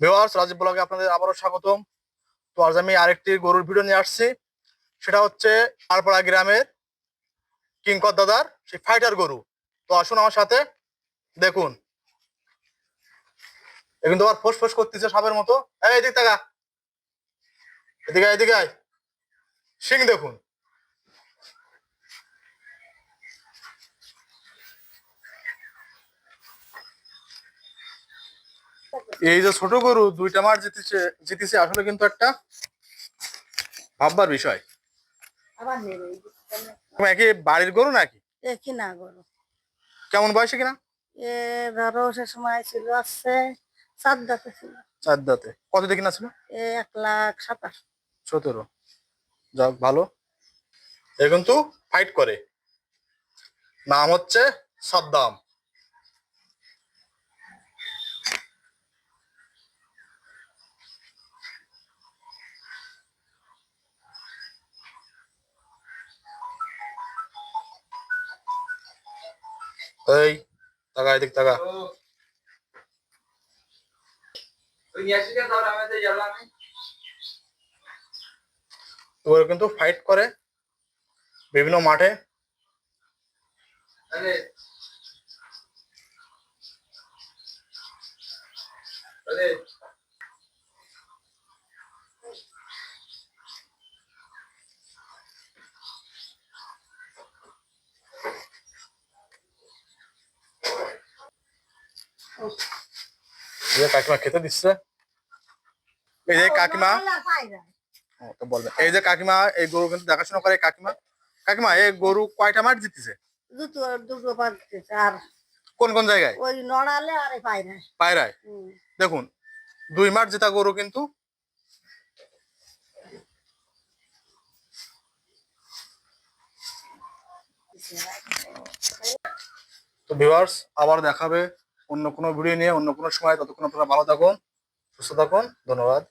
Viewers Rajib ব্লগে আপনাদের আবারও স্বাগতম। তো আজ আমি আরেকটি গরুর ভিডিও নিয়ে আসছি। সেটা হচ্ছে আরপাড়া গ্রামের কিঙ্কর দাদার সেই ফাইটার গরু। তো আসুন আমার সাথে, দেখুন। এ কিন্তু আবার ফোস ফোস করতেছে সাপের মতো। এদিক টাকা এদিকে এদিকে সিং দেখুন। এই যে ছোট গরু দুইটা মার জিতেছে জিতেছে আসলে কিন্তু একটা ভাববার বিষয়। একই বাড়ির গরু নাকি? এ কি না গরু। কেমন বয়সে কিনা? এ ধরো সে সময় ছিল আছে সাত দাঁতে ছিল। চার দাঁতে। কত দিয়ে কিনা ছিল? এ এক লাখ সাতাশ। সতেরো। যাক ভালো। এ কিন্তু ফাইট করে। নাম হচ্ছে সাদ্দাম। এই টাকা এদিক টাকা ওরা কিন্তু ফাইট করে বিভিন্ন মাঠে এই যে কাকিমা খেতে দিচ্ছে। এই যে কাকিমা। তো বলবেন এই যে কাকিমা এই গরু কিন্তু দেখাশোনা করে কাকিমা। কাকিমা এই গরু কয়টা মাঠ জিতেছে? কোন কোন জায়গায়? ওই নড়ালে আর না পায়রায়। দেখুন দুই মাঠ জেতা গরু কিন্তু। তো ভিউয়ার্স আবার দেখাবে অন্য কোনো ভিডিও নিয়ে অন্য কোনো সময়। ততক্ষণ আপনারা ভালো থাকুন সুস্থ থাকুন। ধন্যবাদ।